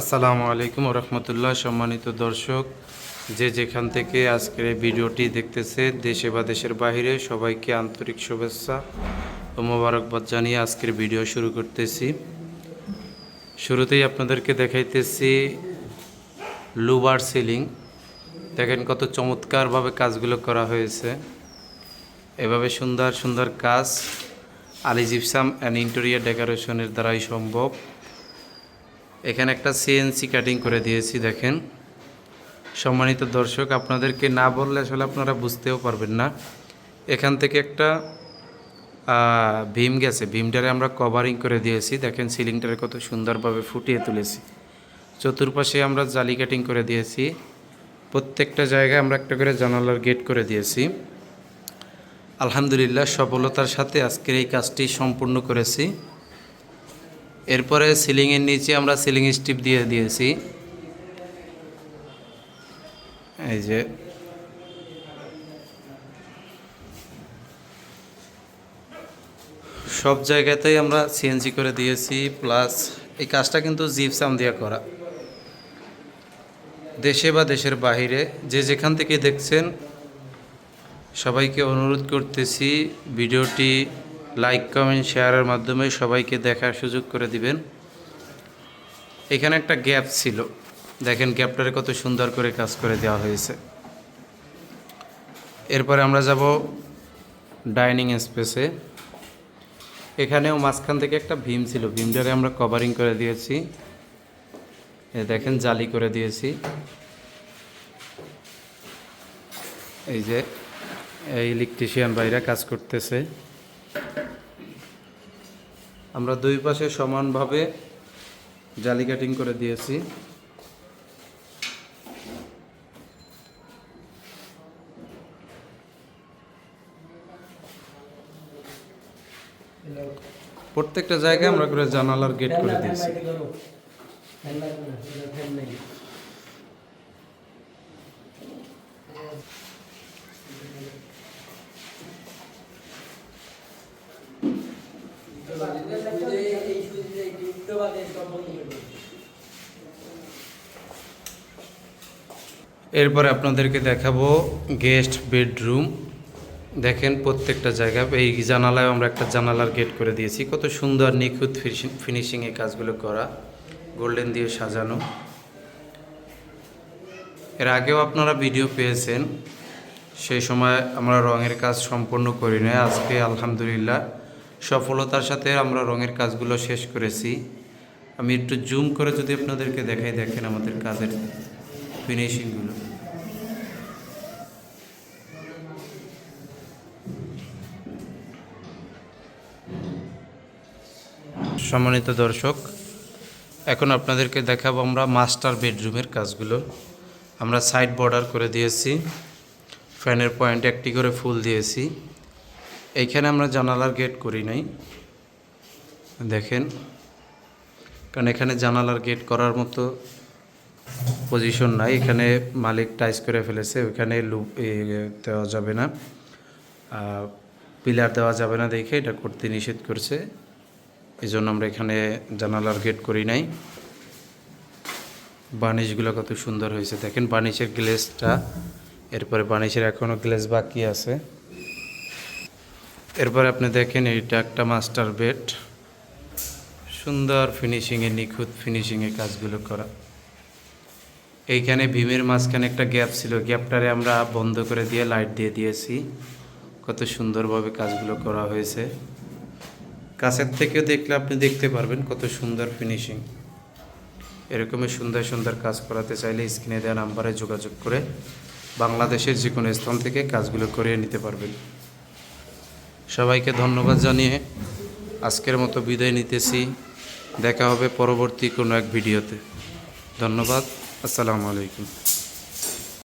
আসসালামু আলাইকুম রহমতুল্লাহ, সম্মানিত দর্শক। যে যেখান থেকে আজকের এই ভিডিওটি দেখতেছে, দেশে বা দেশের বাইরে, সবাইকে আন্তরিক শুভেচ্ছা ও মোবারকবাদ জানিয়ে আজকের ভিডিও শুরু করতেছি। শুরুতেই আপনাদেরকে দেখাইতেছি লুবার সিলিং। দেখেন কত চমৎকারভাবে কাজগুলো করা হয়েছে। এভাবে সুন্দর সুন্দর কাজ। আলি জিপসাম অ্যান্ড ইন্টেরিয়ার ডেকোরেশনের দ্বারাই সম্ভব। এখানে একটা সিএনসি কাটিং করে দিয়েছি, দেখেন। সম্মানিত দর্শক, আপনাদেরকে না বললে আসলে আপনারা বুঝতেও পারবেন না। এখান থেকে একটা ভীম গেছে। ভীমটারে আমরা কভারিং করে দিয়েছি। দেখেন সিলিংটারে কত সুন্দরভাবে ফুটিয়ে তুলেছি। চতুর্পাশে আমরা জালি কাটিং করে দিয়েছি। প্রত্যেকটা জায়গায় আমরা একটা করে জানালার গেট করে দিয়েছি। আলহামদুলিল্লাহ, সফলতার সাথে আজকের এই কাজটি সম্পূর্ণ করেছি। এরপরে সিলিংয়ের নিচে আমরা সিলিং স্টিপ দিয়ে দিয়েছি। এই যে। সব জায়গাতেই আমরা সিএনজি করে দিয়েছি প্লাস এই কাজটা কিন্তু জিপসাম দিয়ে করা। দেশে বা দেশের বাইরে যে যেখান থেকে দেখছেন, সবাইকে অনুরোধ করতেছি, ভিডিওটি লাইক কমেন্ট শেয়ারের মাধ্যমে সবাইকে দেখার সুযোগ করে দিবেন। এখানে একটা গ্যাপ ছিল। দেখেন গ্যাপটারে কত সুন্দর করে কাজ করে দেওয়া হয়েছে। এরপরে আমরা যাব ডাইনিং স্পেসে এখানেও মাঝখান থেকে একটা ভীম ছিল। ভীমটারে আমরা কভারিং করে দিয়েছি। দেখেন জালি করে দিয়েছি। এই যে, এই ইলেকট্রিশিয়ান ভাইরা কাজ করতেছে। আমরা দুই পাশে সমানভাবে জালি কাটিং করে দিয়েছি। প্রত্যেকটা জায়গায় আমরা করে জানালার গেট করে দিয়েছি। এরপরে আপনাদেরকে দেখাবো গেস্ট বেডরুম। দেখেন প্রত্যেকটা জায়গায় এই জানালায় আমরা একটা জানালার গেট করে দিয়েছি। কত সুন্দর, নিখুঁত ফিনিশিং এই কাজগুলো করা, গোল্ডেন দিয়ে সাজানো। এর আগেও আপনারা ভিডিও পেয়েছেন, সেই সময় আমরা রঙের কাজ সম্পূর্ণ করি না আজকে আলহামদুলিল্লাহ সফলতার সাথে আমরা রঙের কাজগুলো শেষ করেছি। আমি একটু জুম করে যদি আপনাদেরকে দেখাই, দেখেন আমাদের কাজের ফিনিশিংগুলো সম্মানিত দর্শক, এখন আপনাদেরকে দেখাবো আমরা মাস্টার বেডরুমের কাজগুলো। আমরা সাইড বর্ডার করে দিয়েছি। ফ্যানের পয়েন্ট একটি করে ফুল দিয়েছি। এইখানে আমরা জানালার গেট করি নাই। দেখেন, কারণ এখানে জানালার গেট করার মতো পজিশন নাই। এখানে মালিক টাইস করে ফেলেছে, ওইখানে লুপ দেওয়া যাবে না। পিলার দেওয়া যাবে না দেখে এটা করতে নিষেধ করছে। এই জন্য আমরা এখানে জানালার গেট করি নাই। বার্নিশগুলো কত সুন্দর হয়েছে। দেখেন বার্নিশের গ্লেসটা এরপরে বার্নিশের এখনও গ্লেস বাকি আছে। এরপরে আপনি দেখেন এইটা একটা মাস্টার বেড সুন্দর ফিনিশিংয়ে নিখুঁত ফিনিশিংয়ে কাজগুলো করা। এইখানে ভীমের মাঝখানে একটা গ্যাপ ছিল। গ্যাপটারে আমরা বন্ধ করে দিয়ে লাইট দিয়ে দিয়েছি। কত সুন্দরভাবে কাজগুলো করা হয়েছে। কাছের থেকেও দেখলে আপনি দেখতে পারবেন কত সুন্দর ফিনিশিং এরকমই সুন্দর সুন্দর কাজ করাতে চাইলে স্ক্রিনে দেওয়া নাম্বারে যোগাযোগ করে বাংলাদেশের যে কোনো স্থান থেকে কাজগুলো করিয়ে নিতে পারবেন। সবাইকে ধন্যবাদ জানিয়ে আজকের মতো বিদায় নিতেছি। দেখা হবে পরবর্তী কোনো এক ভিডিওতে। ধন্যবাদ। আসসালামু আলাইকুম।